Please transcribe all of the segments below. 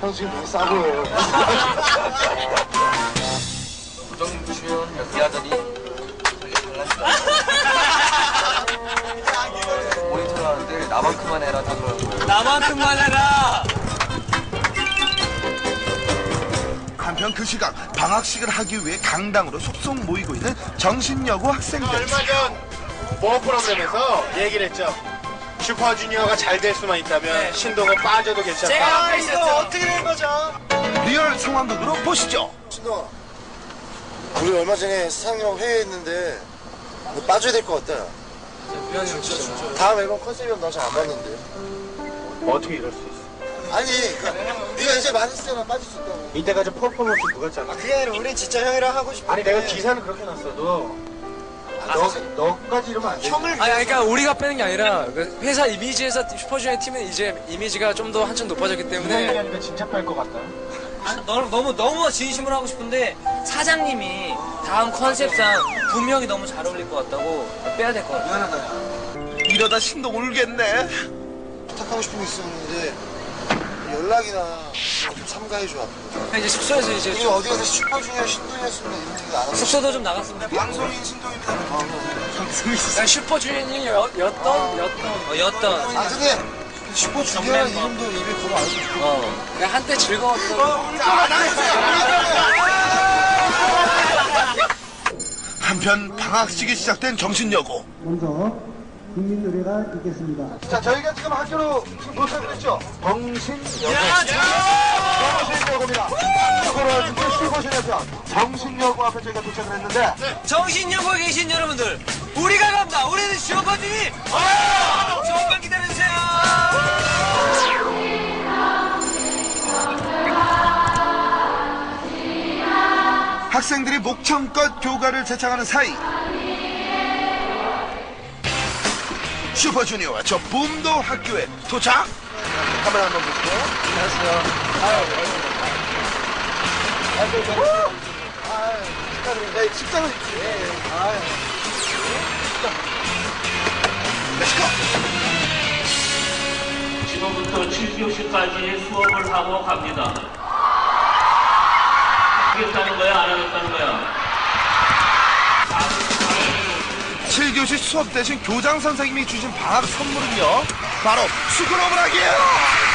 형 지금 눈이 싸 보여요. 부정 주연 연기하더니 되게. 모니터를 하는데 나만큼만 해라 다 그러는 거예요. 나만큼만 해라. 한편 그 시각 방학식을 하기 위해 강당으로 속속 모이고 있는 정신여고 학생들. 얼마 전 모어 프로그램에서 얘기를 했죠. 슈퍼주니어가 잘 될 수만 있다면 신동은 빠져도 괜찮다. 제가 앞에 있었죠. 어떻게 된 거죠? 리얼 상황극으로 보시죠. 신동아, 우리 얼마 전에 수상형 회의했는데 너 빠져야 될 것 같다. 다음 앨범 컨셉이랑 나 잘 안 맞는데. 어떻게 이럴 수 있어? 아니, 그러니까 네가 이제 많았잖아 빠질 수 있다고. 이때까지 퍼포먼스 누갔잖아. 그게 아니라 우린 진짜 형이랑 하고 싶어. 아니 내가 기사는 그렇게 놨어도 너, 너까지 이러면 안 돼. 형을 아니 그러니까 우리가 빼는 게 아니라 그 회사 이미지에서 슈퍼주니어 팀은 이제 이미지가 좀 더 한층 높아졌기 때문에 얘기하니까 진짜 빨것 같다. 너무 너무 너무 진심으로 하고 싶은데 사장님이 다음 컨셉상 분명히 너무 잘 어울릴 것 같다고 빼야 될 것 같아. 이러다 신동 울겠네. 부탁하고 싶은 게 있었는데 연락이나 좀 삼가해줘. 앞으로. 이제 숙소에서 이제 우리 어디 가서 슈퍼주니어 신동이었으면 이런 얘기 안 하고. 숙소도 좀 나갔으면 좋겠다. 방송인 신동입니다. 아, 슈퍼주니어였던 였던 어, 였던 아 근데 슈퍼주니어라는 이름도 입에 걸어 알고 싶어. 어. 그냥 한때 즐거웠던 한편 방학식이 시작된 정신여고. 먼저 국민 노래가 있겠습니다. 자 저희가 지금 학교로 지금 도착을 했죠. 정신여고. 정신여고입니다. 수고로 준비 수고신여편 정신여고 앞에 저희가 도착을 했는데 정신여고에 계신 여러분들, 우리가 간다. 우리는 슈퍼주니. 어! 조금만 기다려주세요. 학생들이 목청껏 교가를 제창하는 사이 슈퍼주니어와 저 붐도 학교에 도착 카메라 한번 볼게요 축하드립니다. 네, 식사는 렛츠고 지금부터 7교시까지 수업을 하고 갑니다. 하겠다는 거야? 안 하겠다는 거야? 교시 수업 대신 교장 선생님이 주신 방학 선물은요 바로 수그러브락이에요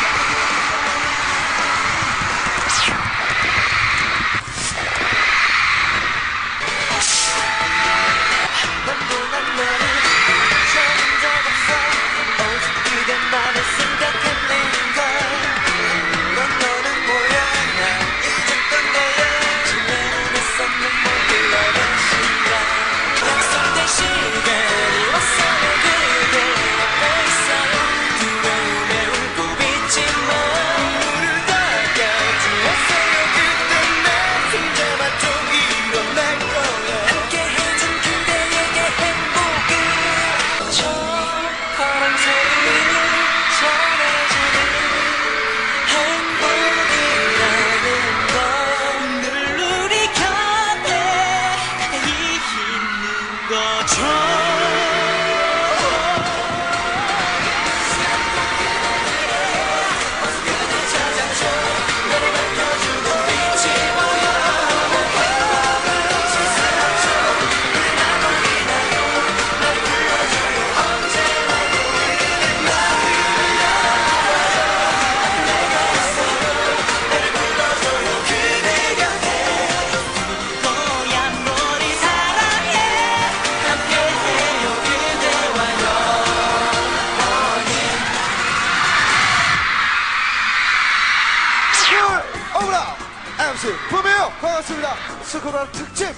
스코라 특집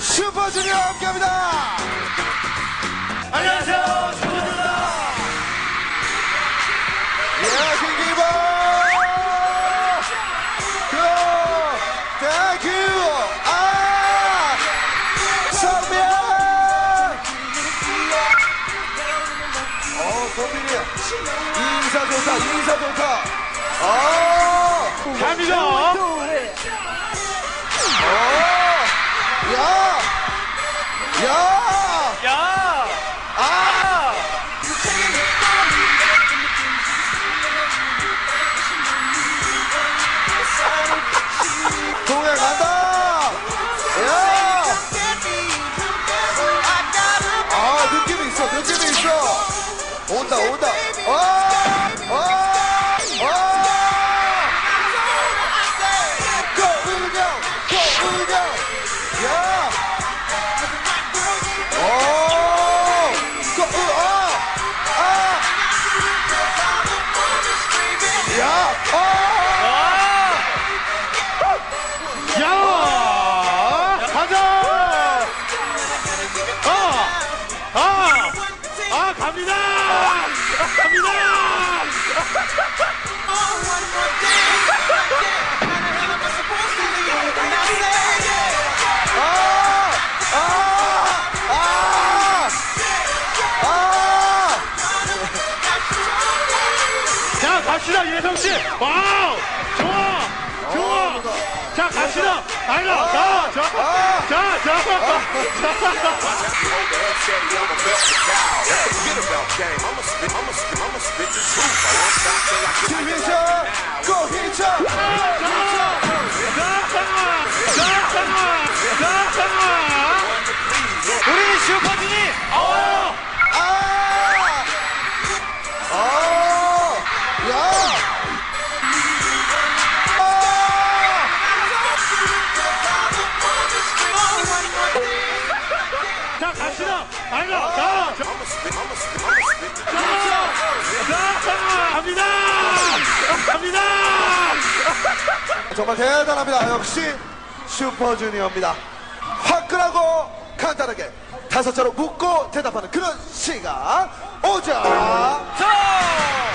슈퍼주니어 함께합니다. 안녕하세요 슈퍼주니어. 예 김기범. 그 땡큐 아 성민 어 성민이 인사 좋다 인사 좋다. 어 감이죠? 간다. 갑니다! 갑니다! 아! 자, 갑시다, 예성씨! 와우! 좋아! 자, 갑시다! 아니다! 자, 자! 자, 자! 김희철, 고희철, 우리 슈퍼주니! 정말 대단합니다. 역시 슈퍼주니어입니다. 화끈하고 간단하게 다섯 자로 묻고 대답하는 그런 시간 오자.